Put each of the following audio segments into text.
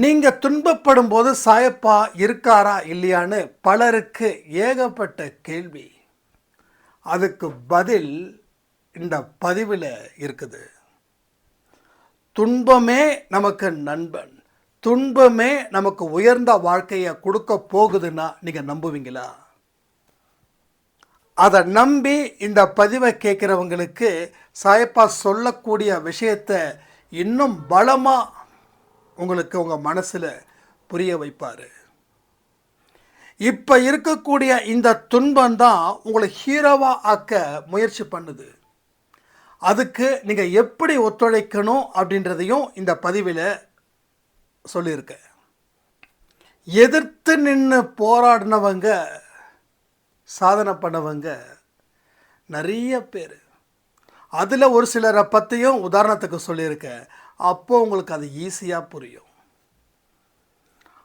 நீங்கள் துன்பப்படும் போது சாயப்பா இருக்காரா இல்லையான்னு பலருக்கு ஏகப்பட்ட கேள்வி. அதுக்கு பதில் இந்த பதிவில் இருக்குது. துன்பமே நமக்கு நண்பன். துன்பமே நமக்கு உயர்ந்த வாழ்க்கையை கொடுக்க போகுதுன்னா நீங்கள் நம்புவீங்களா? அதை நம்பி இந்த பதிவை கேட்குறவங்களுக்கு சாயப்பா சொல்லக்கூடிய விஷயத்தை இன்னும் பலமாக உங்களுக்கு உங்கள் மனசில் புரிய வைப்பார். இப்போ இருக்கக்கூடிய இந்த துன்பம் தான் உங்களை ஹீரோவாக ஆக்க முயற்சி பண்ணுது. அதுக்கு நீங்கள் எப்படி ஒத்துழைக்கணும் அப்படின்றதையும் இந்த பதிவில் சொல்லியிருக்கேன் எதிர்த்து நின்று போராடினவங்க சாதனை பண்ணவங்க நிறைய பேர். அதில் ஒரு சிலரை பற்றியும் உதாரணத்துக்கு சொல்லியிருக்கேன். அப்போ உங்களுக்கு அது ஈஸியாக புரியும்.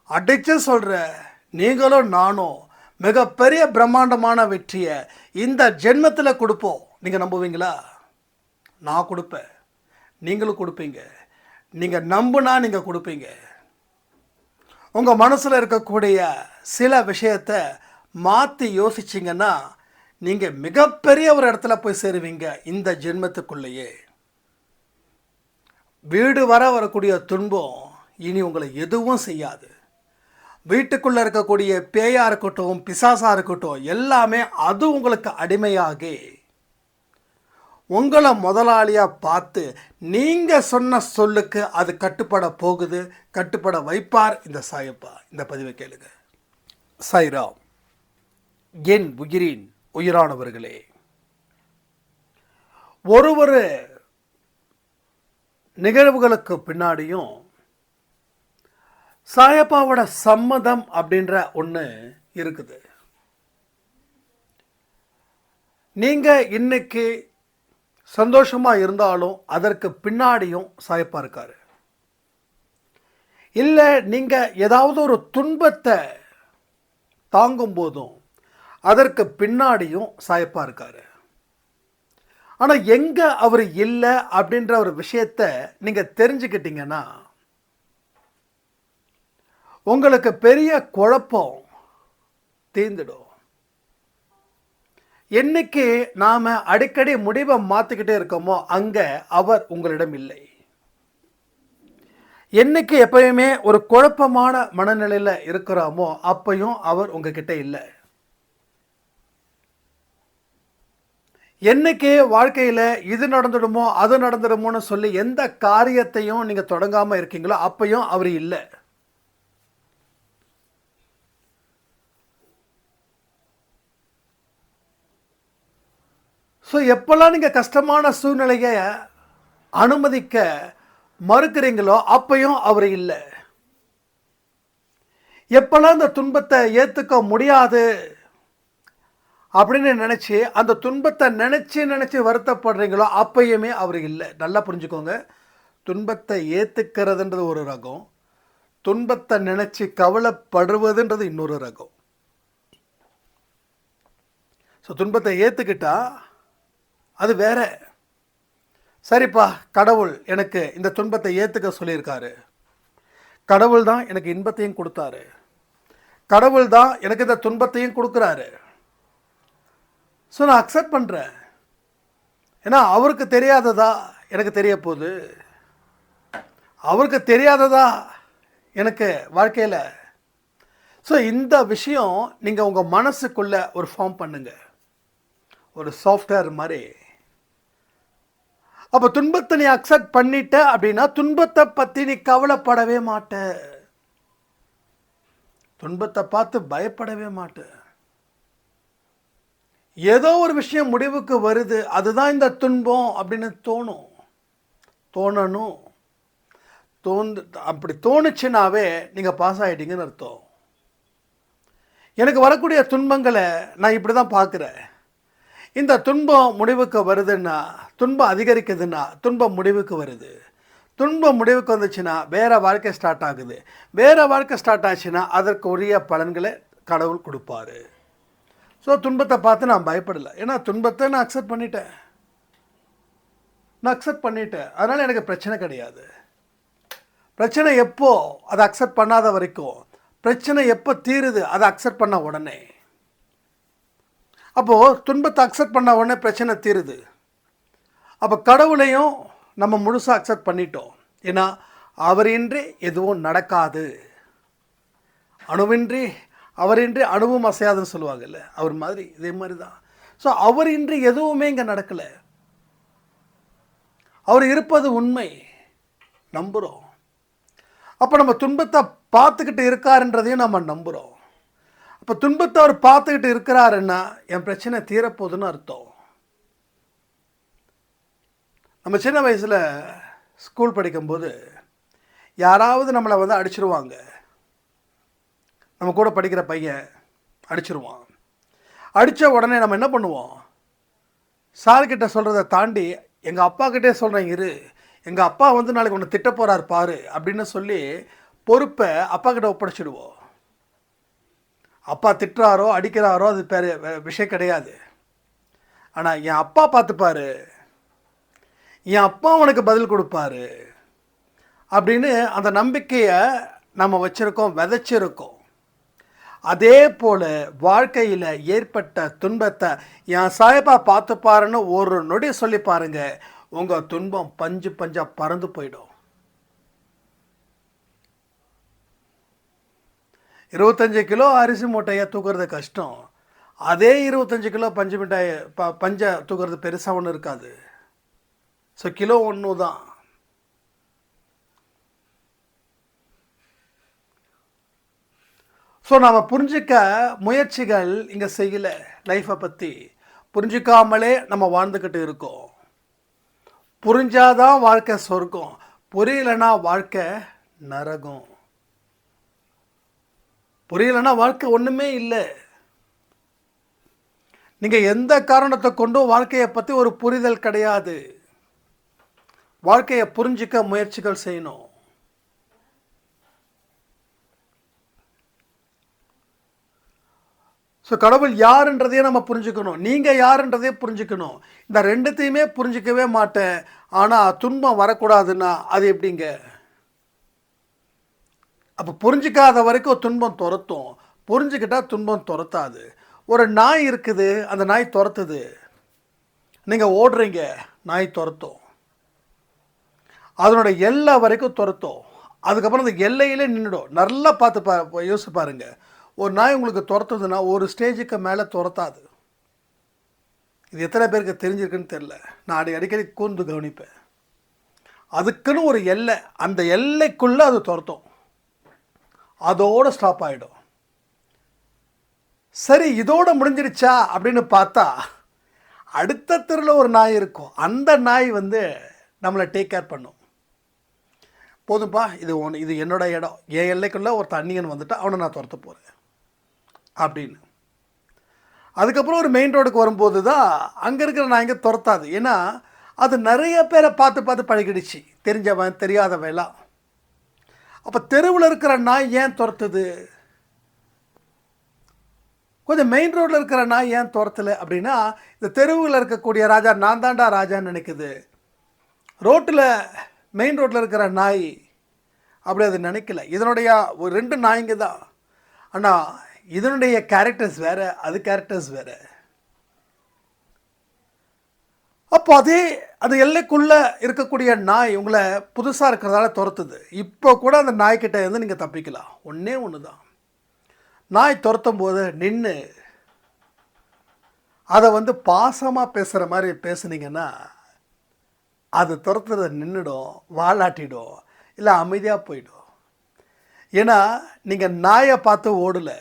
அடித்து சொல்கிற நீங்களும் நானும் மிகப்பெரிய பிரம்மாண்டமான வெற்றியை இந்த ஜென்மத்தில் கொடுப்போம். நீங்கள் நம்புவீங்களா? நான் கொடுப்பேன். நீங்களும் கொடுப்பீங்க. நீங்கள் நம்புனா நீங்கள் கொடுப்பீங்க. உங்கள் மனசில் இருக்கக்கூடிய சில விஷயத்தை மாற்றி யோசிச்சிங்கன்னா நீங்கள் மிகப்பெரிய ஒரு இடத்துல போய் சேருவீங்க இந்த ஜென்மத்துக்குள்ளேயே. வீடு வர வரக்கூடிய துன்பம் இனி உங்களை எதுவும் செய்யாது. வீட்டுக்குள்ளே இருக்கக்கூடிய பேயாக இருக்கட்டும் பிசாசாக இருக்கட்டும் எல்லாமே அது உங்களுக்கு அடிமையாகி உங்களை முதலாளியாக பார்த்து நீங்கள் சொன்ன சொல்லுக்கு அது கட்டுப்பட போகுது கட்டுப்பட வைப்பார் இந்த சாயப்பா. இந்த பதிவை கேளுங்க. சாய்ராம் என் உயிரின் உயிரானவர்களே ஒரு ஒரு நிகழ்வுகளுக்கு பின்னாடியும் சாயப்பாவோட சம்மதம் அப்படின்ற ஒன்று இருக்குது. நீங்கள் இன்னைக்கு சந்தோஷமாக இருந்தாலும் அதற்கு பின்னாடியும் சாயப்பா இருக்காரு. இல்லை நீங்கள் ஏதாவது ஒரு துன்பத்தை தாங்கும் போதும் அதற்கு பின்னாடியும் சாயப்பா இருக்காரு. ஆனால் எங்கே அவர் இல்லை அப்படின்ற ஒரு விஷயத்த நீங்கள் தெரிஞ்சுக்கிட்டீங்கன்னா உங்களுக்கு பெரிய குழப்பம் தீர்ந்துடும். என்னைக்கு நாம் அடிக்கடி முடிவை மாற்றிக்கிட்டே இருக்கோமோ அங்கே அவர் உங்களிடம் இல்லை. என்னைக்கு எப்பயுமே ஒரு குழப்பமான மனநிலையில் இருக்கிறோமோ அப்பையும் அவர் உங்ககிட்ட இல்லை. என்னைக்கு வாழ்க்கையில் இது நடந்துடுமோ அது நடந்துடுமோன்னு சொல்லி எந்த காரியத்தையும் நீங்கள் தொடங்காமல் இருக்கீங்களோ அப்பையும் அவர் இல்லை. ஸோ எப்போல்லாம் நீங்கள் கஷ்டமான சூழ்நிலையை அனுமதிக்க மறுக்கிறீங்களோ அப்பையும் அவர் இல்லை. எப்போல்லாம் இந்த துன்பத்தை ஏற்றுக்க முடியாது அப்படின்னு நினச்சி அந்த துன்பத்தை நினச்சி நினச்சி வருத்தப்படுறீங்களோ அப்பயுமே அவர் இல்லை. நல்லா புரிஞ்சுக்கோங்க. துன்பத்தை ஏற்றுக்கிறதுன்றது ஒரு ரகம். துன்பத்தை நினச்சி கவலைப்படுவதுன்றது இன்னொரு ரகம். ஸோ துன்பத்தை ஏற்றுக்கிட்டா அது வேற. சரிப்பா கடவுள் எனக்கு இந்த துன்பத்தை ஏற்றுக்க சொல்லியிருக்காரு. கடவுள் தான் எனக்கு இன்பத்தையும் கொடுத்தாரு. கடவுள் தான் எனக்கு இந்த துன்பத்தையும் கொடுக்குறாரு. ஸோ நான் அக்செப்ட் பண்ணுறேன் ஏன்னா அவருக்கு தெரியாததா எனக்கு தெரிய போகுது. அவருக்கு தெரியாததா எனக்கு வாழ்க்கையில். ஸோ இந்த விஷயம் நீங்கள் உங்கள் மனசுக்குள்ளே ஒரு ஃபார்ம் பண்ணுங்கள் ஒரு சாஃப்ட்வேர் மாதிரி. அப்போ துன்பத்தை நீ அக்செப்ட் பண்ணிட்ட அப்படின்னா துன்பத்தை பற்றி நீ கவலைப்படவே மாட்ட. துன்பத்தை பார்த்து பயப்படவே மாட்டேன் ஏதோ ஒரு விஷயம் முடிவுக்கு வருது அதுதான் இந்த துன்பம் அப்படின்னு தோணும். தோணணும். தோந்து அப்படி தோணுச்சுனாவே நீங்கள் பாஸ் ஆகிட்டீங்கன்னு அர்த்தம். எனக்கு வரக்கூடிய துன்பங்களை நான் இப்படி தான் பார்க்குறேன். இந்த துன்பம் முடிவுக்கு வருதுன்னா துன்பம் அதிகரிக்குதுன்னா துன்பம் முடிவுக்கு வருது. துன்பம் முடிவுக்கு வந்துச்சுன்னா வேறு வாழ்க்கை ஸ்டார்ட் ஆகுது. வேறு வாழ்க்கை ஸ்டார்ட் ஆச்சுன்னா அதற்கு உரிய பலன்களை கடவுள் கொடுப்பாரு. ஸோ துன்பத்தை பார்த்து நான் பயப்படலை. ஏன்னா துன்பத்தை நான் அக்செப்ட் பண்ணிட்டேன். நான் அக்செப்ட் பண்ணிட்டேன். அதனால் எனக்கு பிரச்சனை கிடையாது. பிரச்சனை எப்போ அதை அக்செப்ட் பண்ணாத வரைக்கும் பிரச்சனை எப்போ தீருது அதை அக்செப்ட் பண்ண உடனே. அப்போது துன்பத்தை அக்செப்ட் பண்ண உடனே பிரச்சனை தீருது. அப்போ கடவுளையும் நம்ம முழுசாக அக்செப்ட் பண்ணிட்டோம். ஏன்னா அவரின்றி எதுவும் நடக்காது. அணுவின்றி அவரின்றி அணுவும் அசையாதுன்னு சொல்லுவாங்கல்ல அவர் மாதிரி இதே மாதிரி தான் ஸோ அவரின்றி எதுவுமே இங்கே நடக்கலை. அவர் இருப்பது உண்மை நம்புகிறோம் அப்போ நம்ம துன்பத்தை பார்த்துக்கிட்டு இருக்காருன்றதையும் நம்ம நம்புகிறோம் அப்போ துன்பத்தை அவர் பார்த்துக்கிட்டு இருக்கிறாருன்னா என் பிரச்சனை தீரப்போகுதுன்னு அர்த்தம். நம்ம சின்ன வயசில் ஸ்கூல் படிக்கும்போது யாராவது நம்மளை வந்து அடிச்சிருவாங்க. நம்ம கூட படிக்கிற பையன் அடிச்சிருவான். அடித்த உடனே நம்ம என்ன பண்ணுவோம்? சார்கிட்ட சொல்கிறத தாண்டி எங்கள் அப்பா கிட்டே சொல்கிறேன் இரு. எங்கள் அப்பா வந்து நாளைக்கு உன்னை திட்ட போகிறார் பாரு அப்படின்னு சொல்லி பொறுப்பை அப்பா கிட்ட ஒப்படைச்சிடுவோம். அப்பா திட்டுறாரோ அடிக்கிறாரோ அது பேர் விஷயம் கிடையாது. ஆனால் என் அப்பா பார்த்துப்பாரு. என் அப்பா உனக்கு பதில் கொடுப்பாரு. அப்படின்னு அந்த நம்பிக்கையை நம்ம வச்சுருக்கோம் விதைச்சிருக்கோம். அதே போல் வாழ்க்கையில் ஏற்பட்ட துன்பத்தை என் சாயப்பா பார்த்துப்பாருன்னு ஒரு நொடி சொல்லி பாருங்க. உங்கள் துன்பம் பஞ்சு பஞ்சாக பறந்து போயிடும். இருபத்தஞ்சி கிலோ அரிசி மூட்டையை தூக்குறது கஷ்டம். அதே இருபத்தஞ்சி கிலோ பஞ்சு மிட்டாய் ப பஞ்சை தூக்குறது பெருசாக ஒன்றும் இருக்காது. ஸோ கிலோ ஒன்று தான். ஸோ நாம் புரிஞ்சிக்க முயற்சிகள் இங்கே செய்யலை லைஃப்பை பற்றி புரிஞ்சிக்காமலே நம்ம வாழ்ந்துக்கிட்டு இருக்கோம். புரிஞ்சாதான் வாழ்க்கை சொர்க்கம். புரியலைன்னா வாழ்க்கை நரகம். புரியலைன்னா வாழ்க்கை ஒன்றுமே இல்லை. நீங்கள் எந்த காரணத்தை கொண்டும் வாழ்க்கையை பற்றி ஒரு புரிதல் கிடையாது. வாழ்க்கையை புரிஞ்சிக்க முயற்சிகள் செய்யணும். ஸோ கடவுள் யாருன்றதையே நம்ம புரிஞ்சுக்கணும். நீங்கள் யாருன்றதே புரிஞ்சுக்கணும். இந்த ரெண்டுத்தையுமே புரிஞ்சிக்கவே மாட்டேன். ஆனால் துன்பம் வரக்கூடாதுன்னா அது எப்படிங்க? அப்போ புரிஞ்சிக்காத வரைக்கும் துன்பம் துரத்தும். புரிஞ்சுக்கிட்டால் துன்பம் துரத்தாது. ஒரு நாய் இருக்குது அந்த நாய் துரத்துது. நீங்கள் ஓடுறீங்க நாய் துரத்தும். அதனோட எல்லை வரைக்கும் துரத்தும். அதுக்கப்புறம் அந்த எல்லையிலே நின்றுடும் நல்லா பார்த்து பா யோசிச்சு பாருங்கள் ஒரு நாய் உங்களுக்கு துரத்துதுன்னா ஒரு ஸ்டேஜுக்கு மேலே துரத்தாது. இது எத்தனை பேருக்கு தெரிஞ்சிருக்குன்னு தெரில நான் அடி அடிக்கடி கூர்ந்து கவனிப்பேன். அதுக்குன்னு ஒரு எல்லை அந்த எல்லைக்குள்ளே அது துரத்தும். அதோடு ஸ்டாப் ஆகிடும் சரி இதோட முடிஞ்சிருச்சா அப்படின்னு பார்த்தா அடுத்த தெருவில் ஒரு நாய் இருக்கும். அந்த நாய் வந்து நம்மளை டேக் கேர் பண்ணும். போதும்ப்பா இது ஒன்று இது என்னோட இடம். என் எல்லைக்குள்ளே ஒரு தண்ணியன் வந்துட்டு அவனை நான் துரத்த போகிறேன் அப்படின்னு. அதுக்கப்புறம் ஒரு மெயின் ரோடுக்கு வரும்போது தான் அங்கே இருக்கிற நாய்ங்க துரத்தாது. ஏன்னா அது நிறைய பேரை பார்த்து பார்த்து பழகிடுச்சு. தெரிஞ்சவன் தெரியாதவன் எல்லாம். அப்போ தெருவில் இருக்கிற நாய் ஏன் துரத்துது? கொஞ்சம் மெயின் ரோட்டில் இருக்கிற நாய் ஏன் துரத்தலை அப்படின்னா இந்த தெருவில் இருக்கக்கூடிய ராஜா நான் தாண்டா ராஜான்னு நினைக்குது. ரோட்டில் மெயின் ரோட்டில் இருக்கிற நாய் அப்படி அது நினைக்கல. இதனுடைய ஒரு ரெண்டு நாய்ங்க தான் ஆனால் இதனுடைய கேரக்டர்ஸ் வேறு அது கேரக்டர்ஸ் வேறு. அப்போ அதே அது எல்லைக்குள்ளே இருக்கக்கூடிய நாய் உங்களை புதுசாக இருக்கிறதால துரத்துது. இப்போ கூட அந்த நாய்க்கிட்ட இருந்து நீங்கள் தப்பிக்கலாம். ஒன்றே ஒன்று தான் நாய் துரத்தும் போது நின்று அதை வந்து பாசமாக பேசுகிற மாதிரி பேசுனீங்கன்னா அது துரத்துறத நின்றுடும் வாலாட்டிடும் இல்லை அமைதியாக போயிடும். ஏன்னா நீங்கள் நாயை பார்த்து ஓடலை.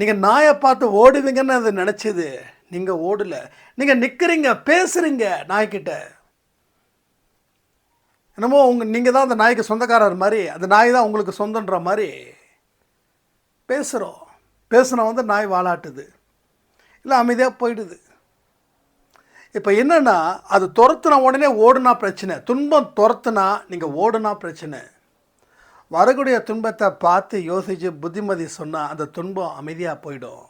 நீங்கள் நாயை பார்த்து ஓடுவீங்கன்னு அது நினச்சிது. நீங்கள் ஓடலை. நீங்கள் நிற்கிறீங்க பேசுகிறீங்க நாய்க்கிட்ட என்னமோ உங்கள் நீங்கள் தான் அந்த நாய்க்கு சொந்தக்காரர் மாதிரி அந்த நாய் தான் உங்களுக்கு சொந்தன்ற மாதிரி பேசுகிறோம் பேசுன வந்து நாய் வாலாட்டுது. இல்லை அமைதியாக போயிடுது. இப்போ என்னென்னா அது துரத்துன உடனே ஓடுனா பிரச்சனை. துன்பம் துரத்துனா நீங்கள் ஓடுனா பிரச்சனை. வரக்கூடிய துன்பத்தை பார்த்து யோசித்து புத்திமதி சொன்னால் அந்த துன்பம் அமைதியாக போயிடும்.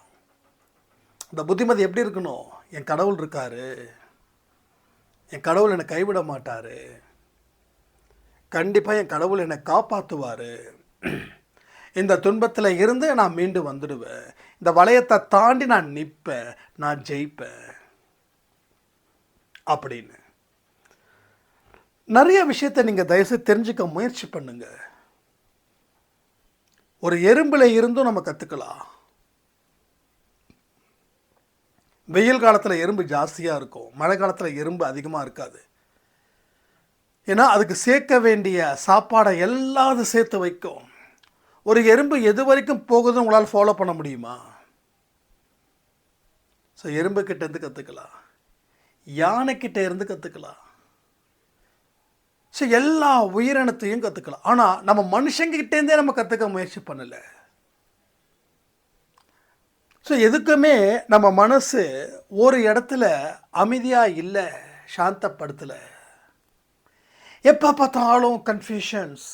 அந்த புத்திமதி எப்படி இருக்கணும்? என் கடவுள் இருக்கார். என் கடவுள் என்னை கைவிட மாட்டார். கண்டிப்பாக என் கடவுள் என்னை காப்பாற்றுவார் இந்த துன்பத்தில் இருந்து நான் மீண்டு வந்துடுவேன். இந்த வளையத்தை தாண்டி நான் நிற்பேன் நான் ஜெயிப்பேன். அப்படின்னு. நிறைய விஷயத்தை நீங்கள் தயவுசெய்து தெரிஞ்சுக்க முயற்சி பண்ணுங்கள் ஒரு எறும்பில் இருந்தும் நம்ம கற்றுக்கலாம் வெயில் காலத்தில் எறும்பு ஜாஸ்தியாக இருக்கும். மழை காலத்தில் எறும்பு அதிகமாக இருக்காது. ஏன்னா அதுக்கு சேர்க்க வேண்டிய சாப்பாடை எல்லாது சேர்த்து வைக்கும். ஒரு எறும்பு எது வரைக்கும் போகுதுன்னு உங்களால் ஃபாலோ பண்ண முடியுமா? ஸோ எறும்பு கிட்டேருந்து கற்றுக்கலாம் யானைக்கிட்ட இருந்து கற்றுக்கலாம் ஸோ எல்லா உயிரினத்தையும் கற்றுக்கலாம் ஆனால் நம்ம மனுஷங்கிட்டேருந்தே நம்ம கற்றுக்க முயற்சி பண்ணலை. ஸோ எதுக்குமே நம்ம மனசு ஒரு இடத்துல அமைதியாக இல்லை சாந்தப்படுத்தலை. எப்போ பார்த்தாலும் கன்ஃபியூஷன்ஸ்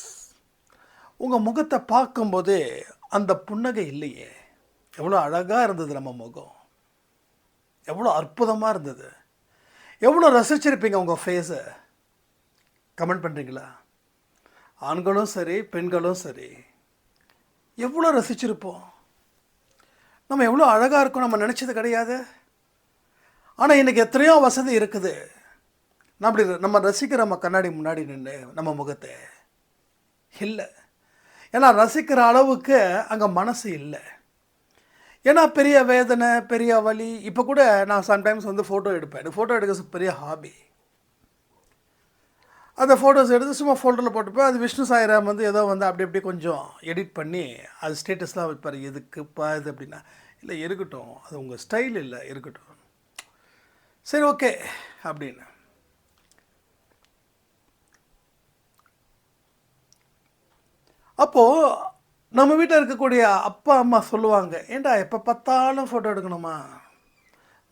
உங்கள் முகத்தை பார்க்கும்போது அந்த புன்னகை இல்லையே. எவ்வளோ அழகாக இருந்தது நம்ம முகம். எவ்வளோ அற்புதமாக இருந்தது. எவ்வளோ ரசிச்சிருப்பீங்க உங்கள் ஃபேஸை கமெண்ட் பண்ணுறீங்களா ஆண்களும் சரி பெண்களும் சரி எவ்வளோ ரசிச்சிருப்போம்? நம்ம எவ்வளோ அழகாக இருக்கோம் நம்ம நினச்சது கிடையாது. ஆனால் இன்றைக்கி எத்தனையோ வசதி இருக்குது. நான் அப்படி நம்ம ரசிக்கிற நம்ம கண்ணாடி முன்னாடி நின்று நம்ம முகத்தை. இல்லை. ஏன்னா ரசிக்கிற அளவுக்கு அங்கே மனசு இல்லை. ஏன்னா பெரிய வேதனை பெரிய வலி இப்போ கூட நான் சம்டைம்ஸ் வந்து ஃபோட்டோ எடுப்பேன். எனக்கு ஃபோட்டோ எடுக்க பெரிய ஹாபி அந்த ஃபோட்டோஸ் எடுத்து சும்மா ஃபோல்டரில் போட்டுப்பேன். அது விஷ்ணு சாய்ராம் வந்து ஏதோ வந்து அப்படி அப்படியே கொஞ்சம் எடிட் பண்ணி அது ஸ்டேட்டஸ்லாம் வைப்பார். எதுக்குப்பா இது அப்படின்னா இல்லை இருக்கட்டும். அது உங்கள் ஸ்டைல் இல்லை இருக்கட்டும். சரி ஓகே அப்படின்னு. அப்போது நம்ம வீட்டில் இருக்கக்கூடிய அப்பா அம்மா சொல்லுவாங்க ஏண்டா எப்போ பார்த்தாலும் ஃபோட்டோ எடுக்கணுமா?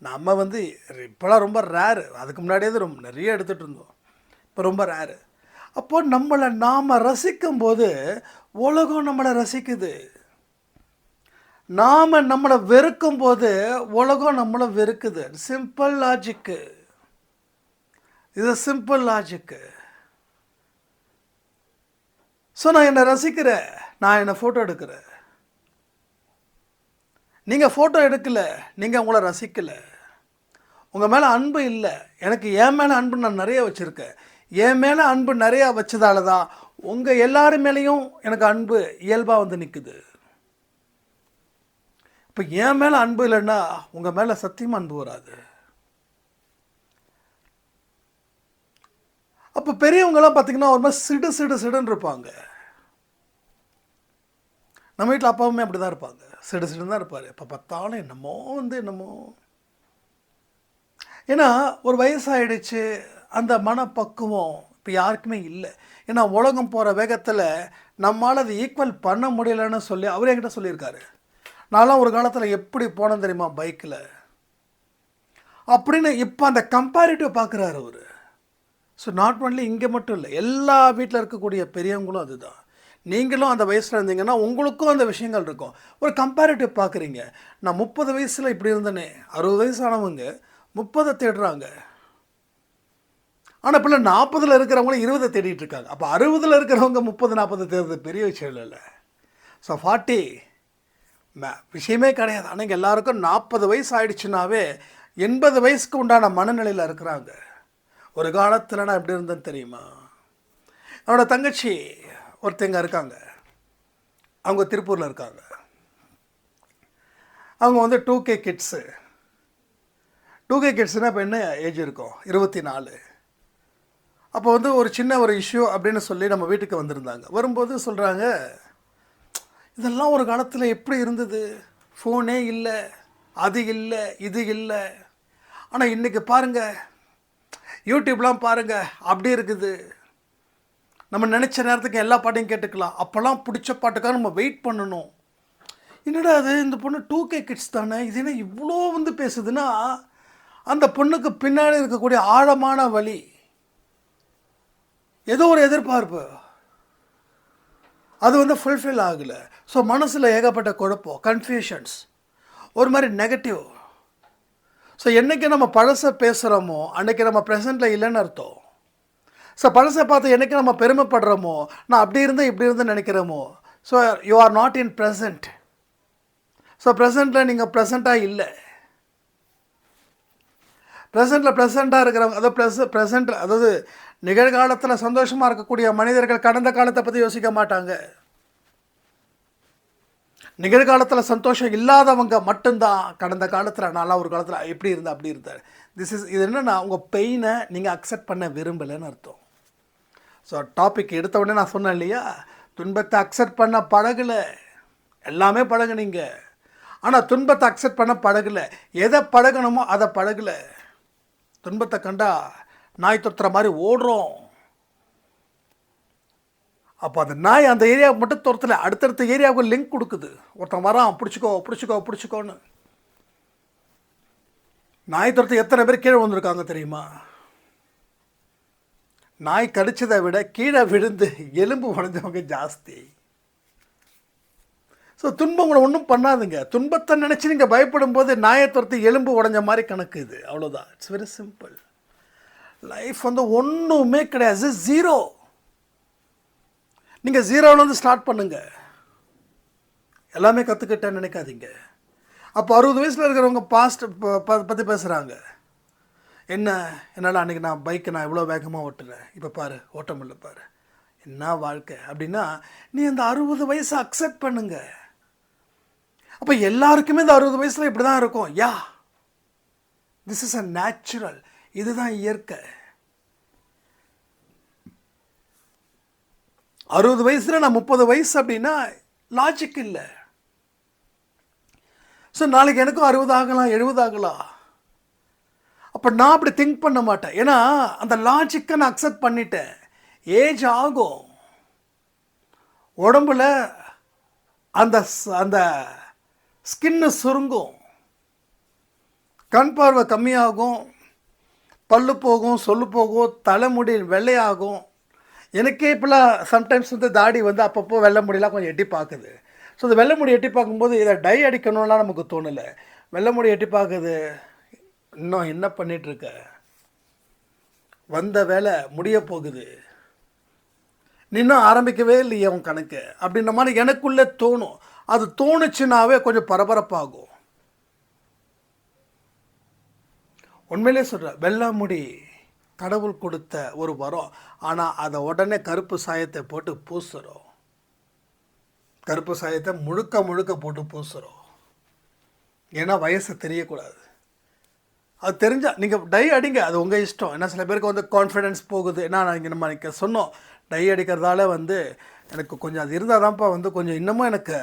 நம்ம வந்து இப்போலாம் ரொம்ப ரேரு அதுக்கு முன்னாடியே ரொம்ப நிறைய எடுத்துகிட்டு இருந்தோம். இப்போ ரொம்ப ரேரு அப்போ நம்மளை நாம் ரசிக்கும்போது உலகம் நம்மளை ரசிக்குது. நாம் நம்மளை வெறுக்கும் போது உலகம் நம்மளை வெறுக்குது. சிம்பிள் லாஜிக்கு இது சிம்பிள் லாஜிக்கு ஸோ நான் என்னை ரசிக்கிறேன் நான் என்னை ஃபோட்டோ எடுக்கிறேன் நீங்கள் ஃபோட்டோ எடுக்கலை நீங்கள் உங்களை ரசிக்கலை. உங்கள் மேலே அன்பு இல்லை. எனக்கு என் மேலே அன்பு நான் நிறைய வச்சுருக்கேன். என் மேலே அன்பு நிறையா வச்சதால தான் உங்கள் எல்லாரு மேலேயும் எனக்கு அன்பு இயல்பாக வந்து நிற்குது இப்போ என் மேலே அன்பு இல்லைன்னா உங்கள் மேலே சத்தியமாக அன்பு வராது. அப்போ பெரியவங்களாம் பார்த்தீங்கன்னா ஒரு மாதிரி சிடு சிடு சிடுன்னு இருப்பாங்க. நம்ம வீட்டில் அப்பாவுமே அப்படி தான் இருப்பாங்க. சிடு சிடுன்னு தான் இருப்பார். இப்போ பார்த்தாலும் என்னமோ வந்து என்னமோ. ஏன்னா ஒரு வயசாயிடுச்சு அந்த மனப்பக்குவம் இப்போ யாருக்குமே இல்லை. ஏன்னா உலகம் போகிற வேகத்தில் நம்மளால் அதை ஈக்குவல் பண்ண முடியலன்னு சொல்லி அவர் என்கிட்ட சொல்லியிருக்காரு. நான்லாம் ஒரு காலத்தில் எப்படி போனேன் தெரியுமா பைக்கில் அப்படின்னு இப்போ அந்த கம்பேரிட்டிவ் பார்க்குறாரு அவர். ஸோ நாட் ஒன்லி இங்கே மட்டும் இல்லை எல்லா வீட்டில் இருக்கக்கூடிய பெரியவங்களும் அதுதான். நீங்களும் அந்த வயசில் இருந்தீங்கன்னா உங்களுக்கும் அந்த விஷயங்கள் இருக்கும். ஒரு கம்பேரிட்டிவ் பார்க்குறீங்க நான் முப்பது வயசில் இப்படி இருந்தேனே அறுபது வயசானவங்க முப்பதை தேடுறாங்க. ஆனால் இப்போ நாற்பதில் இருக்கிறவங்களும் இருபதை தேடிட்டு இருக்காங்க. அப்போ அறுபதில் இருக்கிறவங்க முப்பது நாற்பது தேடுறது பெரிய விஷயம் இல்லைல்ல. ஸோ ஃபார்ட்டி மே விஷயமே கிடையாது. ஆனால் இங்கே எல்லாருக்கும் நாற்பது வயசு ஆயிடுச்சுனாவே எண்பது வயசுக்கு உண்டான மனநிலையில் இருக்கிறாங்க. ஒரு காலத்தில் நான் எப்படி இருந்தேன்னு தெரியுமா? என்னோடய தங்கச்சி ஒருத்தங்க இருக்காங்க. அவங்க திருப்பூரில் இருக்காங்க. அவங்க வந்து two K kids two K கிட்ஸ்னால் இப்போ என்ன ஏஜ் இருக்கும்? இருபத்தி நாலு. அப்போ வந்து ஒரு சின்ன ஒரு இஷ்யூ அப்படின்னு சொல்லி நம்ம வீட்டுக்கு வந்திருந்தாங்க. வரும்போது சொல்கிறாங்க இதெல்லாம் ஒரு காலத்தில் எப்படி இருந்தது? ஃபோனே இல்லை அது இல்லை இது இல்லை. ஆனால் இன்றைக்கி பாருங்கள் யூடியூப்லாம் பாருங்கள் அப்படி இருக்குது. நம்ம நினச்ச நேரத்துக்கு எல்லா பாட்டையும் கேட்டுக்கலாம். அப்போல்லாம் பிடிச்ச பாட்டுக்காக நம்ம வெயிட் பண்ணணும். என்னடா அது? இந்த பொண்ணு டூ கே கிட்ஸ் தானே? இது என்ன இவ்வளோ வந்து பேசுதுன்னா அந்த பொண்ணுக்கு பின்னாடி இருக்கக்கூடிய ஆழமான வழி ஏதோ ஒரு எதிர்பார்ப்பு. அது வந்து ஃபுல்ஃபில் ஆகலை. ஸோ மனசில் ஏகப்பட்ட குழப்பம் கன்ஃபியூஷன்ஸ் ஒரு மாதிரி நெகட்டிவ் ஸோ என்றைக்கு நம்ம பழசை பேசுகிறோமோ அன்றைக்கி நம்ம ப்ரெசண்ட்டில் இல்லைன்னு அர்த்தம். ஸோ பழசை பார்த்து என்னைக்கு நம்ம பெருமைப்படுறோமோ நான் அப்படி இருந்தேன் இப்படி இருந்து நினைக்கிறோமோ. So you are not in present so ப்ரெசண்ட்டில் நீங்கள் ப்ரெசண்ட்டாக இல்லை. ப்ரெசண்ட்டில் ப்ரெசண்ட்டாக இருக்கிறவங்க அதாவது ப்ளஸ் ப்ரெசண்ட் அதாவது நிகழ்காலத்தில் சந்தோஷமாக இருக்கக்கூடிய மனிதர்கள் கடந்த காலத்தை பற்றி யோசிக்க மாட்டாங்க. நிகழ்காலத்தில் சந்தோஷம் இல்லாதவங்க மட்டும்தான் கடந்த காலத்தில் நல்லா ஒரு காலத்தில் எப்படி இருந்தா அப்படி இருந்தார். திஸ் இஸ் இது என்னென்னா உங்கள் பெயினை நீங்கள் அக்செப்ட் பண்ண விரும்பலைன்னு அர்த்தம். ஸோ டாபிக் எடுத்த உடனே நான் சொன்னேன் இல்லையா? துன்பத்தை அக்செப்ட் பண்ண பழகலை. எல்லாமே பழகுனீங்க. ஆனால் துன்பத்தை அக்செப்ட் பண்ண பழகலை. எதை பழகணுமோ அதை பழகலை. துன்பத்தை கண்டா நாய் துரத்துற மாதிரி ஓடுறோம். அப்போ அந்த நாய் அந்த ஏரியாவுக்கு மட்டும் துரத்தல அடுத்தடுத்த ஏரியாவுக்கு லிங்க் கொடுக்குது. ஒருத்தன் வரான் பிடிச்சிக்கோ பிடிச்சிக்கோ பிடிச்சிக்கோன்னு. நாய் துரத்து எத்தனை பேர் கீழே வந்திருக்காங்க தெரியுமா? நாய் கடிச்சதை விட கீழே விழுந்து எலும்பு உடஞ்சவங்க ஜாஸ்தி. ஸோ துன்பம் உங்களை ஒன்றும் பண்ணாதுங்க. துன்பத்தை நினச்சி நீங்கள் பயப்படும் போது நாயை எலும்பு உடஞ்ச மாதிரி கணக்கு இது. அவ்வளோதான் இட்ஸ் வெரி சிம்பிள் லைஃப் வந்து ஒன்றுமே கிடையாது. ஜீரோ நீங்கள் ஜீரோவிலேருந்து ஸ்டார்ட் பண்ணுங்க. எல்லாமே கற்றுக்கிட்டேன்னு நினைக்காதீங்க. அப்போ அறுபது வயசில் இருக்கிறவங்க பாஸ்ட் பற்றி பேசுகிறாங்க என்ன? என்னால் அன்றைக்கி நான் பைக்கை நான் இவ்வளோ வேகமாக ஓட்டுறேன். இப்போ பாரு ஓட்ட முடியல பாரு. என்ன வாழ்க்கை? அப்படின்னா நீ அந்த அறுபது வயசை அக்செப்ட் பண்ணுங்கள் அப்போ எல்லாருக்குமே இந்த அறுபது வயசில் இப்படி தான் இருக்கும். Yeah this is a natural இதுதான் இயற்கை. அறுபது வயசுல நான் முப்பது வயசு அப்படின்னா லாஜிக் இல்லை. ஸோ நாளைக்கு எனக்கும் அறுபது ஆகலாம் எழுபது ஆகலாம். அப்போ நான் அப்படி திங்க் பண்ண மாட்டேன். ஏன்னா அந்த லாஜிக்கை நான் அக்செப்ட் பண்ணிட்டேன். ஏஜ் ஆகும். உடம்புல அந்த அந்த ஸ்கின்னு சுருங்கும். கண் பார்வை கம்மியாகும். பல்லு போகும் சொல்லு போகும் தலைமுடி வெள்ளையாகும். எனக்கே இப்போலாம் சம்டைம்ஸ் வந்து தாடி வந்து அப்பப்போ வெள்ளை முடியெல்லாம் கொஞ்சம் எட்டி பார்க்குது. ஸோ இந்த வெள்ளை முடி எட்டி பார்க்கும்போது இதை டை அடிக்கணும்லாம் நமக்கு தோணலை. வெள்ளை முடி எட்டி பார்க்குது. இன்னும் என்ன பண்ணிகிட்ருக்க வந்த வேலை முடிய போகுது. நீ இன்னும் ஆரம்பிக்கவே இல்லையே உன் கணக்கு. அப்படின்ற மாதிரி எனக்குள்ளே தோணும். அது தோணுச்சுனாவே கொஞ்சம் பரபரப்பாகும். உண்மையிலே சொல்கிறேன் வெள்ளாமுடி கடவுள் கொடுத்த ஒரு வரம் ஆனால் அதை உடனே கருப்பு சாயத்தை போட்டு பூசுகிறோம் கருப்பு சாயத்தை முழுக்க முழுக்க போட்டு பூசுகிறோம் ஏன்னா வயசு தெரியக்கூடாது. அது தெரிஞ்சால் நீங்கள் டை அடிங்க அது உங்கள் இஷ்டம். ஏன்னா சில பேருக்கு வந்து கான்ஃபிடென்ஸ் போகுது. ஏன்னா இங்கே நம்ம இன்னைக்கு சொன்னோம் டை அடிக்கிறதால வந்து எனக்கு கொஞ்சம் அது இருந்தால் தான்ப்பா வந்து கொஞ்சம் இன்னமும் எனக்கு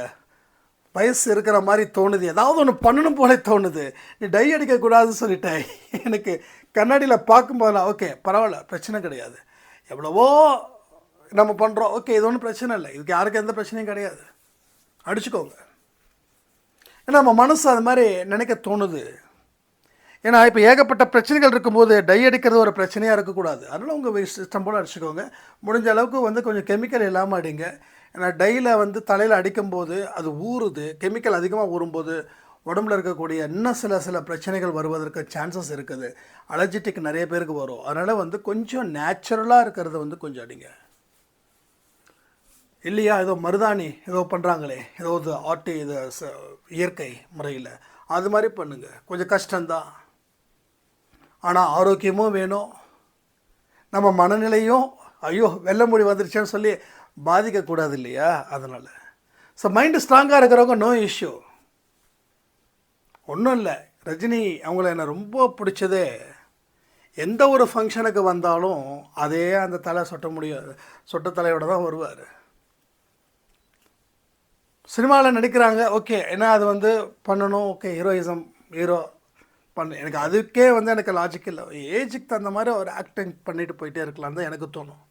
வயசு இருக்கிற மாதிரி தோணுது. ஏதாவது ஒன்று பண்ணணும் போல தோணுது. நீ டை அடிக்கக்கூடாதுன்னு சொல்லிட்டேன். எனக்கு கண்ணாடியில் பார்க்கும்போதெல்லாம் ஓகே பரவாயில்ல பிரச்சனை கிடையாது. எவ்வளவோ நம்ம பண்ணுறோம் ஓகே இது ஒன்றும் பிரச்சனை இல்லை. இதுக்கு யாருக்கும் எந்த பிரச்சனையும் கிடையாது. அடிச்சுக்கோங்க. ஏன்னா நம்ம மனசு அது மாதிரி நினைக்க தோணுது. ஏன்னா இப்போ ஏகப்பட்ட பிரச்சனைகள் இருக்கும்போது டை அடிக்கிறது ஒரு பிரச்சனையாக இருக்கக்கூடாது. அதனால் உங்கள் சிஸ்டம் போல் அடிச்சுக்கோங்க. முடிஞ்ச அளவுக்கு வந்து கொஞ்சம் கெமிக்கல் இல்லாமல் அடிங்க. ஏன்னா டையில் வந்து தலையில் அடிக்கும்போது அது ஊறுது. கெமிக்கல் அதிகமாக ஊறும்போது உடம்புல இருக்கக்கூடிய இன்னும் சில சில பிரச்சனைகள் வருவதற்கு சான்சஸ் இருக்குது. அலர்ஜிட்டிக் நிறைய பேருக்கு வரும். அதனால் வந்து கொஞ்சம் நேச்சுரலாக இருக்கிறத வந்து கொஞ்சம் அடிங்க. இல்லையா? ஏதோ மருதாணி ஏதோ பண்ணுறாங்களே ஏதோ இது ஆட்டு இது ச- இயற்கை முறையில். அது மாதிரி பண்ணுங்கள் கொஞ்சம் கஷ்டம்தான். ஆனால் ஆரோக்கியமும் வேணும். நம்ம மனநிலையும் ஐயோ வெள்ளை முடி வந்துருச்சேன்னு சொல்லி பாதிக்கக்கூடாது இல்லையா அதனால். ஸோ மைண்டு ஸ்ட்ராங்காக இருக்கிறவங்க நோ இஷ்யூ ஒன்றும் இல்லை. ரஜினி அவங்கள என்ன ரொம்ப பிடிச்சதே. எந்த ஒரு ஃபங்க்ஷனுக்கு வந்தாலும் அதே அந்த தலை சொட்ட முடியும் சொட்ட தலையோட தான் வருவார். சினிமாவில் நடிக்கிறாங்க ஓகே ஏன்னா அது வந்து பண்ணணும். ஓகே ஹீரோயிசம் ஹீரோ பண்ண. எனக்கு அதுக்கே வந்து எனக்கு லாஜிக் இல்லை. ஏஜுக்கு தகுந்த மாதிரி ஒரு ஆக்டிங் பண்ணிட்டு போயிட்டே இருக்கலாம் தான் எனக்கு தோணும்.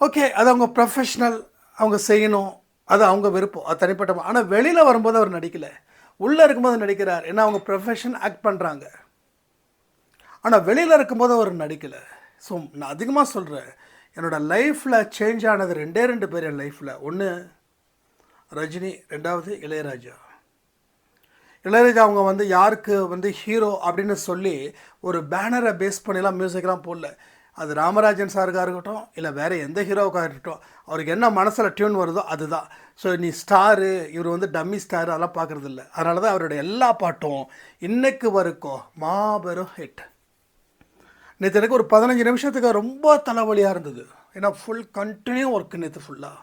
ஓகே அது அவங்க ப்ரொஃபஷ்னல் அவங்க செய்யணும். அது அவங்க விருப்பம். அது தனிப்பட்ட ஆனால் வெளியில் வரும்போது அவர் நடிக்கலை. உள்ளே இருக்கும்போது நடிக்கிறார். ஏன்னா அவங்க ப்ரொஃபஷன் ஆக்ட் பண்ணுறாங்க ஆனால் வெளியில் இருக்கும்போது அவர் நடிக்கலை. ஸோ நான் அதிகமாக சொல்கிறேன் என்னோடய லைஃப்பில் சேஞ்ச் ஆனது ரெண்டே ரெண்டு பேர் என் லைஃப்பில் ஒன்று ரஜினி. ரெண்டாவது இளையராஜா. இளையராஜா அவங்க வந்து யாருக்கு வந்து ஹீரோ அப்படின்னு சொல்லி ஒரு பேனரை பேஸ் பண்ணிலாம் மியூசிக்லாம் போடல. அது ராமராஜன் சாருக்காக இருக்கட்டும் இல்லை வேறு எந்த ஹீரோவுக்காக இருக்கட்டும் அவருக்கு என்ன மனசில் டியூன் வருதோ அதுதான். ஸோ நீ ஸ்டாரு இவர் வந்து டம்மி ஸ்டார் அதெல்லாம் பார்க்குறது இல்லை அதனால தான் அவருடைய எல்லா பாட்டும் இன்னைக்கு வரைக்கும் மாபெரும் ஹிட் நேற்று எனக்கு ஒரு பதினஞ்சு நிமிஷத்துக்கு ரொம்ப தலைவலியாக இருந்தது. ஏன்னா ஃபுல் கண்டினியூ ஒர்க்கு நேற்று ஃபுல்லாக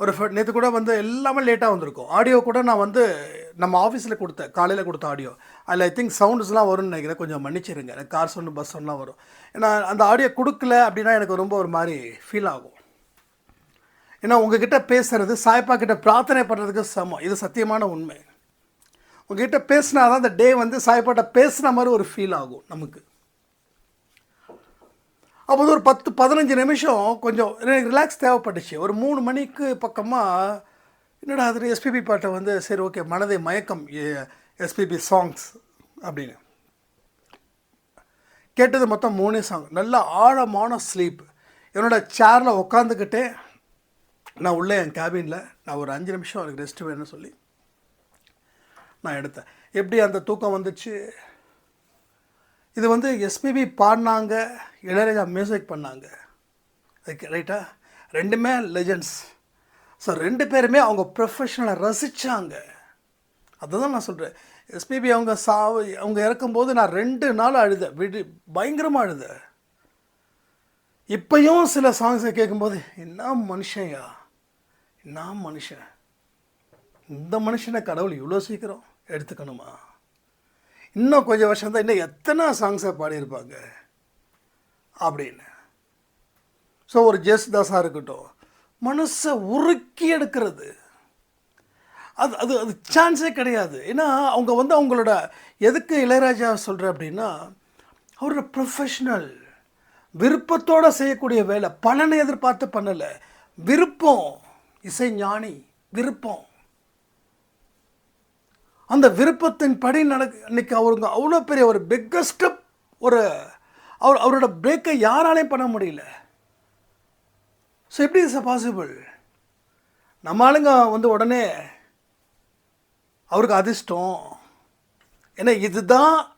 ஒரு நேற்று கூட வந்து எல்லாமே லேட்டாக வந்திருக்கும். ஆடியோ கூட நான் வந்து நம்ம ஆஃபீஸில் கொடுத்தேன் காலையில் கொடுத்த ஆடியோ அதில் ஐ திங்க் சவுண்ட்ஸ்லாம் வரும்னு நினைக்கிறேன். கொஞ்சம் மன்னிச்சிருங்க. எனக்கு கார் சவுண்டு பஸ் சவுண்ட்லாம் வரும். நான் அந்த ஆடியோ கொடுக்கல அப்படின்னா எனக்கு ரொம்ப ஒரு மாதிரி ஃபீல் ஆகும். ஏன்னா உங்ககிட்ட பேசுகிறது சாய்ப்பா கிட்ட பிரார்த்தனை பண்ணுறதுக்கு சமம். இது சத்தியமான உண்மை. உங்ககிட்ட பேசினா தான் அந்த டே வந்து சாய்ப்பாட்ட பேசுன மாதிரி ஒரு ஃபீல் ஆகும் நமக்கு. அப்போ ஒரு பத்து பதினஞ்சு நிமிஷம் கொஞ்சம் எனக்கு ரிலாக்ஸ் தேவைப்பட்டுச்சு. ஒரு மூணு மணிக்கு பக்கமாக என்னடா அது எஸ்பிபி பாட்டை வந்து சரி ஓகே மனதை மயக்கம் எஸ்பிபி சாங்ஸ் அப்படின்னு. கேட்டது மொத்தம் மூணே சாங் நல்ல ஆழமான ஸ்லீப் என்னோடய சேரில் உட்காந்துக்கிட்டே நான் உள்ளே என் கேபினில் நான் ஒரு அஞ்சு நிமிஷம் எனக்கு ரெஸ்ட் வேணும்னு சொல்லி நான் எடுத்தேன். எப்படி அந்த தூக்கம் வந்துச்சு? இது வந்து எஸ்பிபி பாடினாங்க இளையராஜா மியூசிக் பண்ணாங்க. அதுக்கு ரைட்டா ரெண்டுமே லெஜண்ட்ஸ் ஸோ ரெண்டு பேருமே அவங்க ப்ரொஃபஷனலை ரசித்தாங்க அதுதான் நான் சொல்கிறேன் எஸ்பிபி அவங்க சாவு அவங்க இறக்கும்போது நான் ரெண்டு நாள் அழுதேன். விடு பயங்கரமாக அழுத இப்பையும் சில சாங்ஸை கேட்கும்போது என்ன மனுஷன்யா? என்ன மனுஷன்? இந்த மனுஷனை கடவுள் இவ்வளோ சீக்கிரம் எடுத்துக்கணுமா? இன்னும் கொஞ்சம் வருஷம் தான் இன்னும் எத்தனை சாங்ஸை பாடியிருப்பாங்க? அப்படின்னு. ஸோ ஒரு ஜேசுதாஸாக இருக்கட்டும் மனசை உருக்கி எடுக்கிறது. அது அது அது சான்ஸே கிடையாது. ஏன்னா அவங்க வந்து அவங்களோட எதுக்கு இளையராஜா சொல்கிறேன் அப்படின்னா அவரோட ப்ரொஃபஷ்னல் விருப்பத்தோடு செய்யக்கூடிய வேலை பலனை எதிர்பார்த்து பண்ணலை. விருப்பம் இசை ஞானி விருப்பம். அந்த விருப்பத்தின் படி நடக்க இன்னைக்கு அவருங்க அவ்வளோ பெரிய ஒரு பிக்கஸ்ட்டு ஒரு அவர் அவரோட பிரேக்கை யாராலையும் பண்ண முடியல. ஸோ எப்படி இஸ் பாசிபிள் நம்ம ஆளுங்க வந்து உடனே அவருக்கு அதிர்ஷ்டம். ஏன்னா இதுதான்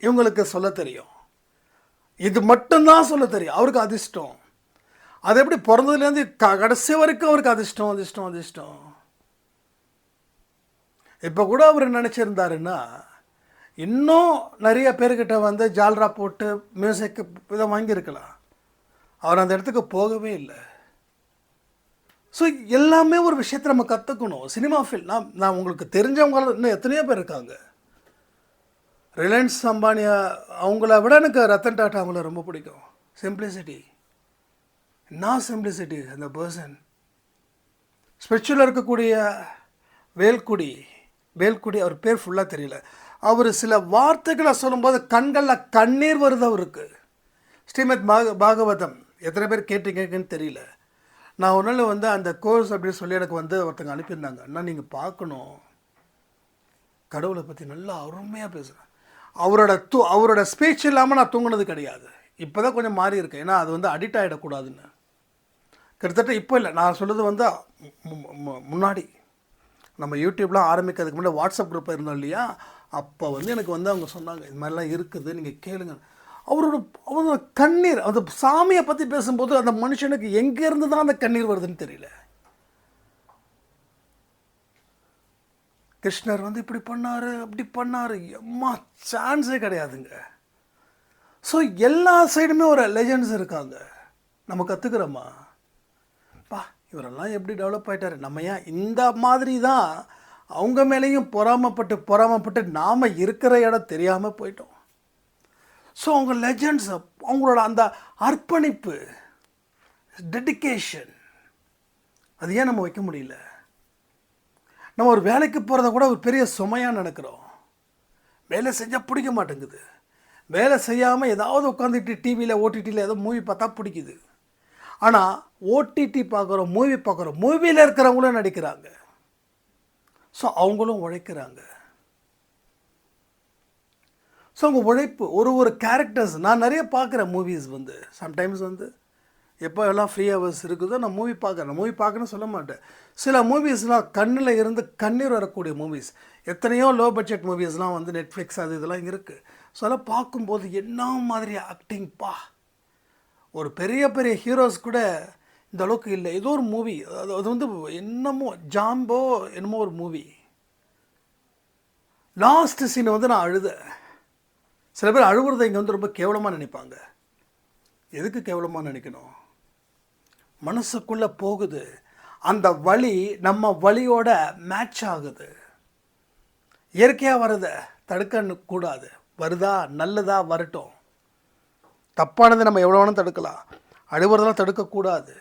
இவங்களுக்கு சொல்ல தெரியும். இது மட்டும்தான் சொல்ல தெரியும். அவருக்கு அதிர்ஷ்டம். அது எப்படி பிறந்ததுலேருந்து க கடைசி வரைக்கும் அவருக்கு அதிர்ஷ்டம் அதிர்ஷ்டம் அதிர்ஷ்டம். இப்போ கூட அவர் நினச்சிருந்தாருன்னா இன்னும் நிறைய பேர்கிட்ட வந்து ஜால்ரா போட்டு மியூசிக் இதை வாங்கியிருக்கலாம். அவர் அந்த இடத்துக்கு போகவே இல்லை. ஸோ எல்லாமே ஒரு விஷயத்தை நம்ம கற்றுக்கணும் சினிமா ஃபீல்ட் நான் நான் உங்களுக்கு தெரிஞ்சவங்க இன்னும் எத்தனையோ பேர் இருக்காங்க. ரிலையன்ஸ் அம்பானியா அவங்கள விட எனக்கு ரத்தன் டாட்டா அவங்கள ரொம்ப பிடிக்கும். சிம்பிளிசிட்டி நான் சிம்பிளிசிட்டி அந்த பர்சன் ஸ்பிரிச்சுவலில் இருக்கக்கூடிய வேல்குடி வேல்குடி அவர் பேர் ஃபுல்லாக தெரியல. அவர் சில வார்த்தைகளை சொல்லும்போது கண்களில் கண்ணீர் வருது அவருக்கு ஸ்ரீமத் பாக பாகவதம் எத்தனை பேர் கேட்டிருக்கீங்கன்னு தெரியல. நான் ஒரு நாள் வந்து அந்த கோர்ஸ் அப்படின்னு சொல்லி எனக்கு வந்து ஒருத்தங்க அனுப்பியிருந்தாங்க. அண்ணா நீங்கள் பார்க்கணும். கடவுளை பற்றி நல்லா அருமையாக பேசுகிறேன் அவரோட தூ அவரோட ஸ்பீச் இல்லாமல் நான் தூங்கினது கிடையாது. இப்போ தான் கொஞ்சம் மாறி இருக்கேன் ஏன்னா அது வந்து அடிக்ட் ஆகிடக்கூடாதுன்னு கிட்டத்தட்ட இப்போ இல்லை. நான் சொல்கிறது வந்து மு- முன்னாடி. நம்ம யூடியூப்லாம் ஆரம்பிக்கிறதுக்கு முன்னாடி வாட்ஸ்அப் குரூப் இருந்தோம் இல்லையா? அப்போ வந்து எனக்கு வந்து அவங்க சொன்னாங்க இது மாதிரிலாம் இருக்குது. நீங்கள் கேளுங்க. அவரோட அவரோட கண்ணீர் அந்த சாமியை பற்றி பேசும்போது அந்த மனுஷனுக்கு எங்கேருந்து தான் அந்த கண்ணீர் வருதுன்னு தெரியல. கிருஷ்ணர் வந்து இப்படி பண்ணார் அப்படி பண்ணாரு. எம்மா சான்ஸே கிடையாதுங்க. ஸோ எல்லா சைடுமே ஒரு லெஜண்ட்ஸ் இருக்காங்க. நம்ம கற்றுக்குறோமா பா இவரெல்லாம் எப்படி டெவலப் ஆகிட்டார் நம்ம ஏன் இந்த மாதிரி தான் அவங்க மேலேயும் பொறாமப்பட்டு பொறாமப்பட்டு நாம் இருக்கிற இடம் தெரியாமல் போயிட்டோம். ஸோ அவங்க லெஜண்ட்ஸ் அவங்களோட அந்த அர்ப்பணிப்பு டெடிகேஷன் அது ஏன் நம்ம வைக்க முடியல? நம்ம ஒரு வேலைக்கு போகிறத கூட ஒரு பெரிய சுமையாக நினைக்கிறோம். வேலை செஞ்சால் பிடிக்க மாட்டேங்குது. வேலை செய்யாமல் ஏதாவது உட்காந்துட்டு டிவியில் ஓடிடியில் ஏதோ மூவி பார்த்தா பிடிக்குது. ஆனால் ஓடிடி பார்க்குறோம் மூவி பார்க்குறோம் மூவியில் இருக்கிறவங்களும் நடிக்கிறாங்க. ஸோ அவங்களும் உழைக்கிறாங்க. ஸோ அவங்க உழைப்பு ஒரு ஒரு கேரக்டர்ஸ் நான் நிறைய பார்க்குறேன் மூவிஸ் வந்து. சம்டைம்ஸ் வந்து எப்போ எல்லாம் ஃப்ரீ ஹவர்ஸ் இருக்குதோ நான் மூவி பார்க்குறேன். மூவி பார்க்கணும்னு சொல்ல மாட்டேன். சில மூவிஸ்லாம் கண்ணில் இருந்து கண்ணீர் வரக்கூடிய மூவிஸ் எத்தனையோ லோ பட்ஜெட் மூவிஸ்லாம் வந்து நெட்ஃப்ளிக்ஸ் அது இதெல்லாம் இருக்குது ஸோ அதெல்லாம் பார்க்கும்போது என்ன மாதிரி ஆக்டிங்ப்பா ஒரு பெரிய பெரிய ஹீரோஸ் கூட இந்த அளவுக்கு இல்லை. ஏதோ ஒரு மூவி அது அது வந்து என்னமோ ஜாம்போ என்னமோ ஒரு மூவி லாஸ்ட் சீனை வந்து நான் அழுதேன். சில பேர் அழுகுறதை இங்கே வந்து ரொம்ப கேவலமாக நினைப்பாங்க. எதுக்கு கேவலமாக நினைக்கணும்? மனசுக்குள்ளே போகுது. அந்த வழி நம்ம வழியோட மேட்ச் ஆகுது. இயற்கையாக வருத தடுக்க கூடாது. வருதா நல்லதா வரட்டும். தப்பானதை நம்ம எவ்வளோ வேணும் தடுக்கலாம். அழுவுறதெல்லாம் தடுக்கக்கூடாது.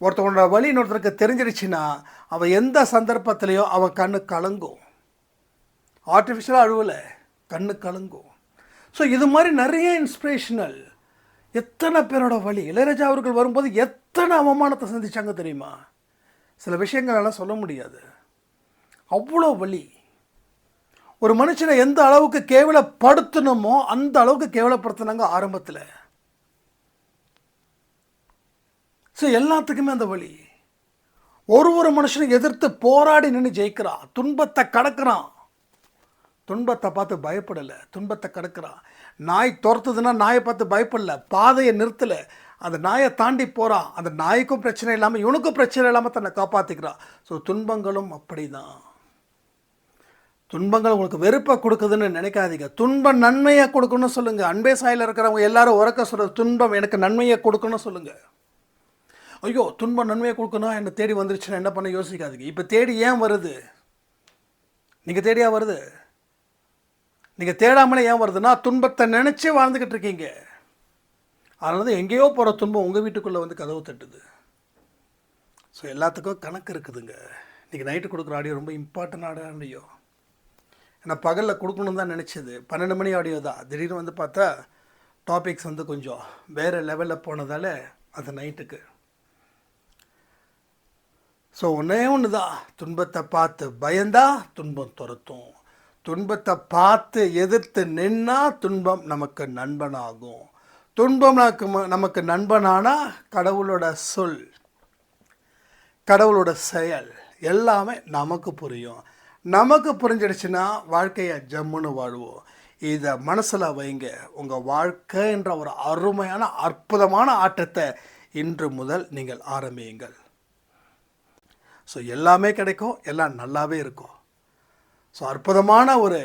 ஒருத்தவனோட வழி இன்னொருத்தருக்கு தெரிஞ்சிடுச்சுன்னா அவன் எந்த சந்தர்ப்பத்திலையோ அவன் கண்ணு கலங்கும். ஆர்டிஃபிஷியலாக அழுவலை கண்ணு கலங்கும். ஸோ இது மாதிரி நிறைய இன்ஸ்பிரேஷனல் எத்தனை பேரோட வழி? இளையராஜா அவர்கள் வரும்போது எத்தனை அவமானத்தை சந்திச்சாங்க தெரியுமா? சில விஷயங்களெல்லாம் சொல்ல முடியாது. அவ்வளோ வலி. ஒரு மனுஷனை எந்த அளவுக்கு கேவலப்படுத்தணுமோ அந்த அளவுக்கு கேவலப்படுத்தினாங்க ஆரம்பத்தில். ஸோ எல்லாத்துக்குமே அந்த வழி ஒரு ஒரு மனுஷனை எதிர்த்து போராடி நின்று ஜெயிக்கிறான். துன்பத்தை கடக்கிறான். துன்பத்தை பார்த்து பயப்படலை துன்பத்தை கடக்கிறான். நாய் துரத்துதுன்னா நாயை பார்த்து பயப்படல பாதையை நிறுத்தலை. அந்த நாயை தாண்டி போகிறான் அந்த நாய்க்கும் பிரச்சனை இல்லாமல் இவனுக்கும் பிரச்சனை இல்லாமல் தன்னை காப்பாற்றிக்கிறான் ஸோ துன்பங்களும் அப்படி தான் துன்பங்கள் உங்களுக்கு வெறுப்பை கொடுக்குதுன்னு நினைக்காதீங்க. துன்பம் நன்மையை கொடுக்கணும்னு சொல்லுங்கள் அன்பே சாயில் இருக்கிறவங்க எல்லாரும் உறக்க சொல்கிறது துன்பம். எனக்கு நன்மையை கொடுக்கணும்னு சொல்லுங்கள் ஐயோ துன்பம் நன்மையை கொடுக்கணும் என்னை தேடி வந்துருச்சுன்னா என்ன பண்ண யோசிக்காதீங்க. இப்போ தேடி ஏன் வருது? நீங்கள் தேடியா வருது? நீங்கள் தேடாமலே ஏன் வருதுன்னா துன்பத்தை நினச்சே வாழ்ந்துக்கிட்டு இருக்கீங்க. அதனால தான் எங்கேயோ போகிற துன்பம் உங்கள் வீட்டுக்குள்ளே வந்து கதவு தட்டுது. ஸோ எல்லாத்துக்கும் கணக்கு இருக்குதுங்க. இன்றைக்கி நைட்டு கொடுக்குற ஆடியோ ரொம்ப இம்பார்ட்டன்ட் ஆடியோ ஏன்னா பகலில் கொடுக்கணும்னு தான் நினச்சது. பன்னெண்டு மணி ஆடியோ தான். திடீர்னு வந்து பார்த்தா டாபிக்ஸ் வந்து கொஞ்சம் வேறு லெவலில் போனதால் அது நைட்டுக்கு ஸோ ஒன்றே ஒன்று தான் துன்பத்தை பார்த்து பயந்தா துன்பம் துரத்தும். துன்பத்தை பார்த்து எதிர்த்து நின்னா துன்பம் நமக்கு நண்பனாகும். துன்பம் நமக்கு நமக்கு நண்பனானா கடவுளோட சொல் கடவுளோட செயல் எல்லாமே நமக்கு புரியும். நமக்கு புரிஞ்சிடுச்சுன்னா வாழ்க்கையை ஜம்முன்னு வாழ்வோம். இதை மனசில் வைங்க. உங்கள் வாழ்க்கைன்ற ஒரு அருமையான அற்புதமான ஆட்டத்தை இன்று முதல் நீங்கள் ஆரம்பியுங்கள். ஸோ எல்லாமே கிடைக்கும். எல்லாம் நல்லாவே இருக்கும். ஸோ அற்புதமான ஒரு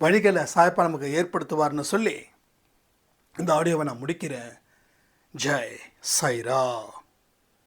வழிகளை சாய்ப்பா நமக்கு ஏற்படுத்துவார்னு சொல்லி இந்த ஆடியோவை நான் முடிக்கிறேன். ஜெய் சைரா.